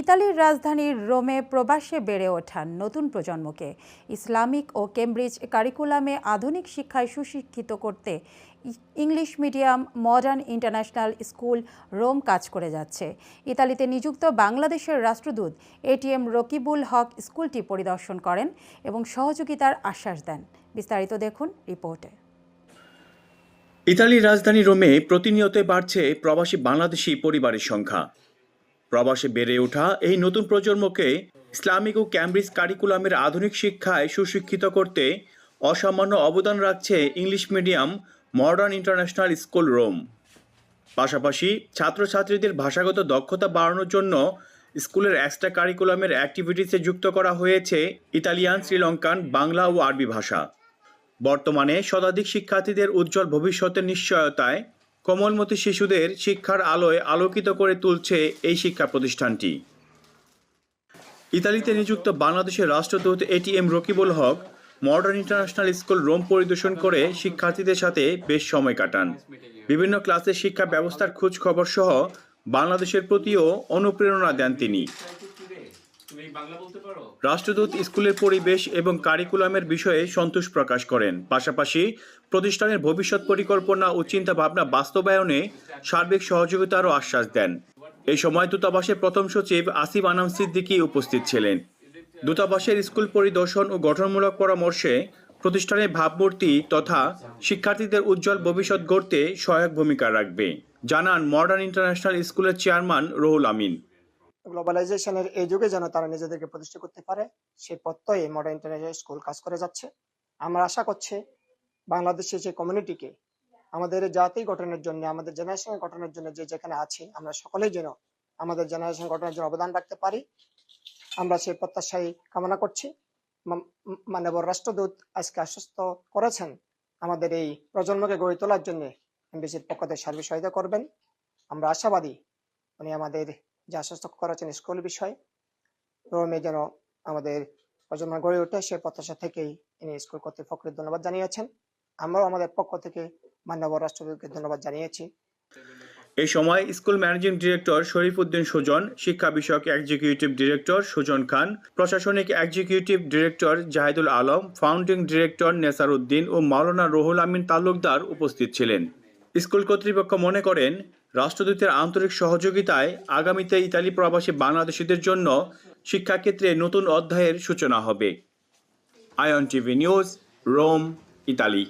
ইতালির রাজধানী রোমে প্রবাসে বেড়ে ওঠা নতুন প্রজন্মকে। ইসলামিক ও কেমব্রিজ কারিকুলামে আধুনিক শিক্ষায় সুশিক্ষিত করতে English medium, modern international school Rome কাজ করে যাচ্ছে। ইতালিতে নিযুক্ত বাংলাদেশের রাষ্ট্রদূত এটিএম রকিবুল হক স্কুলটি পরিদর্শন করেন এবং সহযোগিতার আশ্বাস দেন। বিস্তারিত দেখুন রিপোর্টে। ইতালির রাজধানী রোমে প্রতিনিয়ত বাড়ছে প্রবাসী বাংলাদেশি পরিবারের সংখ্যা। প্রবাসে বেড়ে ওঠা এই নতুন প্রজন্মকে ইসলামিক ও ক্যামব্রিজ কারিকুলামের আধুনিক শিক্ষায় সুশিক্ষিত করতে অসামান্য অবদান রাখছে English medium modern international school Rome. পাশাপাশি ছাত্রছাত্রীদের ভাষাগত দক্ষতা বাড়ানোর জন্য স্কুলের এক্সট্রা কারিকুলামের অ্যাক্টিভিটিসে যুক্ত করা হয়েছে ইতালিয়ান, শ্রীলঙ্কান, বাংলা ও আরবি ভাষা। বর্তমানে শতাধিক শিক্ষার্থীদের উজ্জ্বল ভবিষ্যতের নিশ্চয়তায় কোমলমতি শিশুদের শিক্ষার আলোয় আলোকিত করে তুলছে এই শিক্ষা প্রতিষ্ঠানটি। ইতালিতে নিযুক্ত বাংলাদেশের রাষ্ট্রদূত ATM Rakibul Haque, modern international school Rome পরিদর্শন করে শিক্ষার্থীদের সাথে বেশ সময় কাটান। বিভিন্ন ক্লাসের শিক্ষা ব্যবস্থার খোঁজ খবর সহ বাংলাদেশের প্রতিও অনুপ্রেরণা দেন তিনি। রাষ্ট্রদূত, স্কুলের পরিবেশ এবং কারিকুলামের বিষয়ে সন্তোষ প্রকাশ করেন। পাশাপাশি প্রতিষ্ঠানের ভবিষ্যৎ পরিকল্পনা ও চিন্তা ভাবনা বাস্তবায়নে সার্বিক সহযোগিতারও আশ্বাস দেন। এই সময় দূতাবাসের প্রথম সচিব আসিফ আনাম সিদ্দিকী উপস্থিত ছিলেন। দূতাবাসের স্কুল পরিদর্শন ও গঠনমূলক পরামর্শে প্রতিষ্ঠানের ভাবমূর্তি তথা শিক্ষার্থীদের উজ্জ্বল ভবিষ্যৎ গড়তে সহায়ক ভূমিকা রাখবে। জানান মডার্ন ইন্টারন্যাশনাল স্কুলের চেয়ারম্যান রুহুল আমিন। গ্লোবালাইজেশনের এই যুগে যেন তারা নিজেদেরকে প্রতিষ্ঠা করতে পারে, সেই প্রত্যয়ে মডার্ন ইন্টারন্যাশনাল স্কুল কাজ করে যাচ্ছে। আমরা আশা করছি বাংলাদেশের যে কমিউনিটিকে আমাদের জাতি গঠনের জন্য, আমাদের জেনারেশন গঠনের জন্য যে যেখানে আছি, আমরা সকলেই যেন আমাদের জেনারেশন গঠনের জন্য অবদান রাখতে পারি। আমরা সেই প্রত্যাশাই কামনা করছি। মা- মাননীয় রাষ্ট্রদূত আজকে আশ্বস্ত করেছেন, আমাদের এই প্রজন্মকে গড়ে তোলার জন্য, এমবিসির পক্ষ থেকে সার্বিক সহায়তা করবেন। আমরা আশাবাদী, উনি আমাদের যে আশ্বস্ত করেছেন স্কুল বিষয়ে। রোমে যেন আমাদের প্রজন্ম গড়ে ওঠে সে প্রত্যাশা থেকেই তিনি স্কুল কর্তৃপক্ষকে ধন্যবাদ জানিয়েছেন। আমরাও আমাদের পক্ষ থেকে মান্যবর রাষ্ট্রপতিকে ধন্যবাদ জানিয়েছি। এই সময় school managing director Sharif Uddin Sujon, শিক্ষা বিষয়ক এক্সিকিউটিভ ডিরেক্টর সুজন খান, প্রশাসনিক executive director Zahidul Alam, founding director Nesar Uddin ও মাওলানা রুহুল আমিন তালুকদার উপস্থিত ছিলেন। স্কুল কর্তৃপক্ষ মনে করেন রাষ্ট্রদূতের আন্তরিক সহযোগিতায় আগামীতে ইতালি প্রবাসী বাংলাদেশিদের জন্য শিক্ষাক্ষেত্রে নতুন অধ্যায়ের সূচনা হবে। Ayon TV news, Rome, Italy.